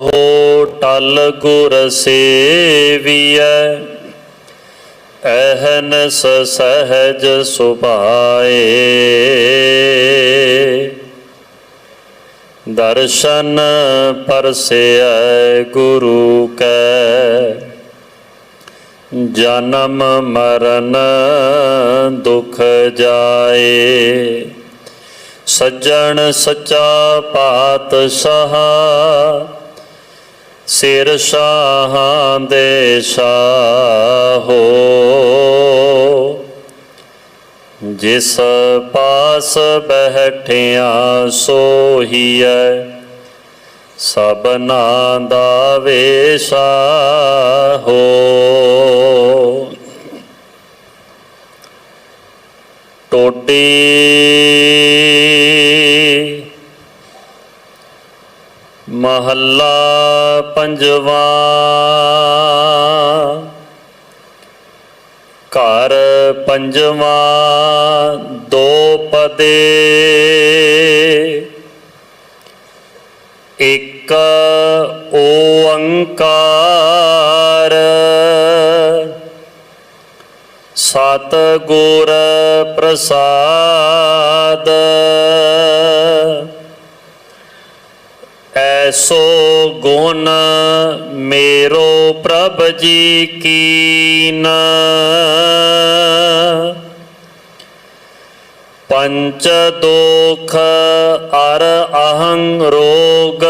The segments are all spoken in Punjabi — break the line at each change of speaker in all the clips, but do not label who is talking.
ਹੋ ਟਲ ਗੁਰ ਸੇਵੀਐ ਅਹਨਸ ਸਹਜ ਸੁਭਾਏ। ਦਰਸ਼ਨ ਪਰਸੈ ਗੁਰੂ ਕੈ, ਜਨਮ ਮਰਨ ਦੁਖ ਜਾਏ। ਸੱਜਣ ਸੱਚਾ ਪਾਤਸ਼ਾਹ ਸਿਰ ਸ਼ਾਹਾਂ ਦੇ ਸ਼ਾਹੋ। ਜਿਸ ਪਾਸ ਬਹਿਠਿਆ ਸੋਹੀਐ ਸਭਨਾ ਦਾ ਵੇਸ਼ਾ ਹੋ ਟੋਟੀ ਮਹੱਲਾ ਪੰਜਵਾ। ਘਰ ਪੰਜਵਾ ਦੋ ਪਦੇ। ਇੱਕ ਓੰਕਾਰ। ਸਤ ਗੁਰ ਪ੍ਰਸਾਦ। ਐਸੋ ਗੁਣ ਮੇਰੋ ਪ੍ਰਭ ਜੀ ਕੀਨ। ਪੰਚ ਦੋਖ ਅਰ ਅਹੰ ਰੋਗ,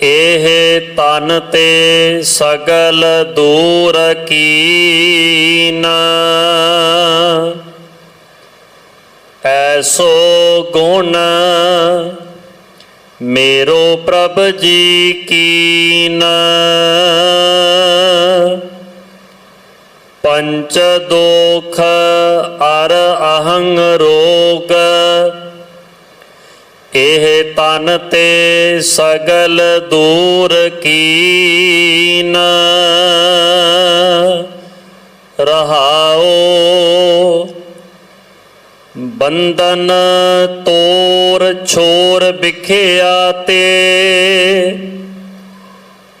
ਇਹ ਤਨ ਤੇ ਸਗਲ ਦੂਰ ਕੀਨ। ਐਸੋ ਗੁਣ ਮੇਰੋ ਪ੍ਰਭ ਜੀ ਕੀਨ ਪੰਚ ਦੋਖ ਅਰ ਅਹੰ ਰੋਗ ਇਹ ਤਨ ਤੇ ਸਗਲ ਦੂਰ ਕੀਨ ਰਹਾਓ ਬੰਦਨ ਤੋਰ ਛੋਰ ਵਿਖਿਆ ਤੇ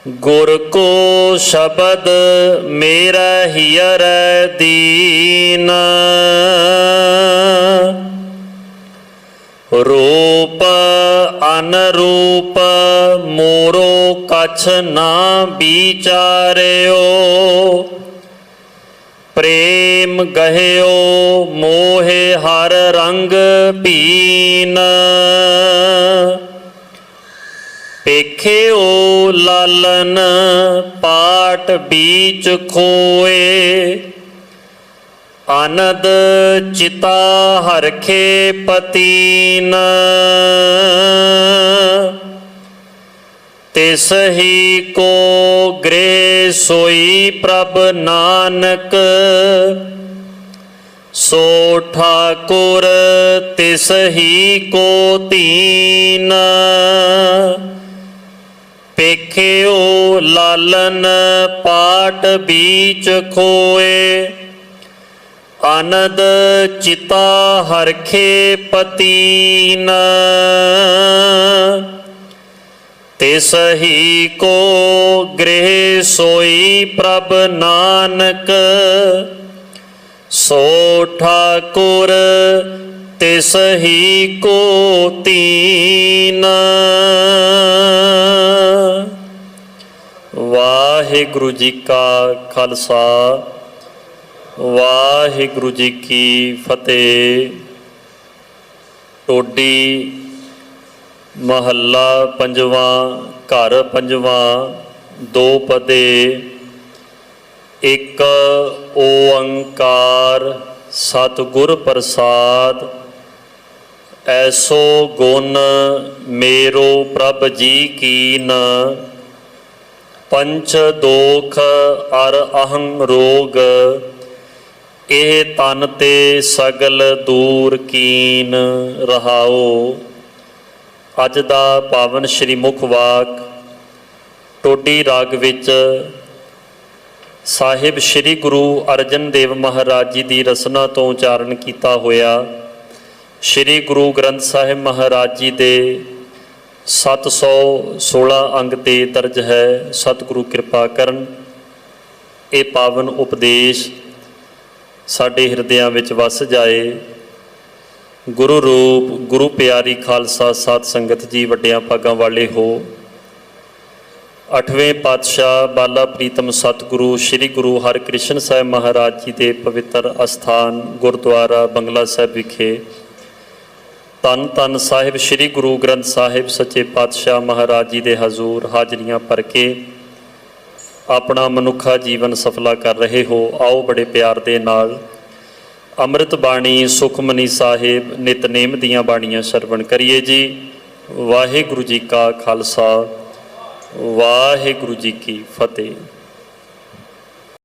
ਗੁਰ ਕੋ ਸ਼ਬਦ ਮੇਰਾ ਹਿਯਰ ਦੀਨ। ਰੂਪ ਅਨਰੂਪ ਮੋਰੋ ਕਛ ਨਾ ਵਿਚਾਰਿਓ। ਪ੍ਰੇਮ ਗਹਿਓ ਮੋਹਿ ਹਰ ਰੰਗ ਪੀਨ। ਪੇਖਿਓ ਲਾਲਨ ਪਾਟ ਬੀਚ ਖੋਏ। ਆਨੰਦ ਚਿਤਾ ਹਰਖੇ ਪਤੀਨ। ਤਿਸ ਹੀ ਕੋ ਗ੍ਰਹਿ ਸੋਈ ਪ੍ਰਭ ਨਾਨਕ। ਸੋ ਠਾਕੁਰ ਤਿਸ ਹੀ ਕੋ ਤੀਨ। ਪੇਖਿਓ ਲਾਲਨ ਪਾਟ ਬੀਚ ਖੋਏ। ਆਨੰਦ ਚਿਤਾ ਹਰਖੇ ਪਤੀਨ। ਤਿਸ ਹੀ ਕੋ ਗ੍ਰਹਿ ਸੋਈ ਪ੍ਰਭ ਨਾਨਕ। ਸੋ ਠਾਕੁਰ ਤਿਸ ਹੀ ਕੋ ਤੀਨ। ਵਾਹਿਗੁਰੂ ਜੀ ਕਾ ਖਾਲਸਾ, ਵਾਹਿਗੁਰੂ ਜੀ ਕੀ ਫਤਿਹ। ਟੋਡੀ ਮਹੱਲਾ ਪੰਜਵਾਂ, ਘਰ ਪੰਜਵਾਂ, ਦੋ ਪਦੇ, ਇੱਕ ਓੰਕਾਰ ਸਤਿਗੁਰ ਪ੍ਰਸਾਦ, ਐਸੋ ਗੁਣ ਮੇਰੋ ਪ੍ਰਭ ਜੀ ਕੀਨ, ਪੰਚ ਦੋਖ ਅਰ ਅਹੰ ਰੋਗ, ਇਹ ਤਨ ਤੇ ਸਗਲ ਦੂਰ ਕੀਨ ਰਹਾਓ। ਅੱਜ ਦਾ ਪਾਵਨ ਸ਼੍ਰੀ ਮੁਖ ਵਾਕ ਟੋਡੀ ਰਾਗ ਵਿੱਚ ਸਾਹਿਬ ਸ੍ਰੀ ਗੁਰੂ ਅਰਜਨ ਦੇਵ ਮਹਾਰਾਜ ਜੀ ਦੀ ਰਸਨਾ ਤੋਂ ਉਚਾਰਨ ਕੀਤਾ ਹੋਇਆ ਸ੍ਰੀ ਗੁਰੂ ਗ੍ਰੰਥ ਸਾਹਿਬ ਮਹਾਰਾਜ ਜੀ ਦੇ 716 ਅੰਗ ਤੇ ਦਰਜ ਹੈ, ਸਤਿਗੁਰੂ ਕਿਰਪਾ ਕਰਨ। ਇਹ ਪਾਵਨ ਉਪਦੇਸ਼ ਸਾਡੇ ਹਿਰਦਿਆਂ ਵਿੱਚ ਵਸ ਜਾਏ। ਗੁਰੂ ਰੂਪ, ਗੁਰੂ ਪਿਆਰੀ ਖਾਲਸਾ ਸਾਧ ਸੰਗਤ ਜੀ, ਵੱਡਿਆਂ ਭਾਗਾਂ ਵਾਲੇ ਹੋ। ਅਠਵੇਂ ਪਾਤਸ਼ਾਹ ਬਾਲਾ ਪ੍ਰੀਤਮ ਸਤਿਗੁਰੂ, ਸ੍ਰੀ ਗੁਰੂ ਹਰਿਕ੍ਰਿਸ਼ਨ ਸਾਹਿਬ ਮਹਾਰਾਜ ਜੀ ਦੇ ਪਵਿੱਤਰ ਅਸਥਾਨ, ਗੁਰਦੁਆਰਾ ਬੰਗਲਾ ਸਾਹਿਬ ਵਿਖੇ। ਤਨ ਤਨ ਸਾਹਿਬ, ਸ੍ਰੀ ਗੁਰੂ ਗ੍ਰੰਥ ਸਾਹਿਬ ਸੱਚੇ ਪਾਤਸ਼ਾਹ ਮਹਾਰਾਜ ਜੀ ਦੇ ਹਜ਼ੂਰ ਹਾਜ਼ਰੀਆਂ ਭਰ ਕੇ ਆਪਣਾ ਮਨੁੱਖਾ ਜੀਵਨ ਸਫਲਾ ਕਰ ਰਹੇ ਹੋ। ਆਓ ਬੜੇ ਪਿਆਰ ਦੇ ਨਾਲ ਅੰਮ੍ਰਿਤ ਬਾਣੀ ਸੁਖਮਨੀ ਸਾਹਿਬ ਨਿਤਨੇਮ ਦੀਆਂ ਬਾਣੀਆਂ ਸਰਵਣ ਕਰੀਏ ਜੀ। ਵਾਹਿਗੁਰੂ ਜੀ ਕਾ ਖਾਲਸਾ, ਵਾਹਿਗੁਰੂ ਜੀ ਕੀ ਫਤਿਹ।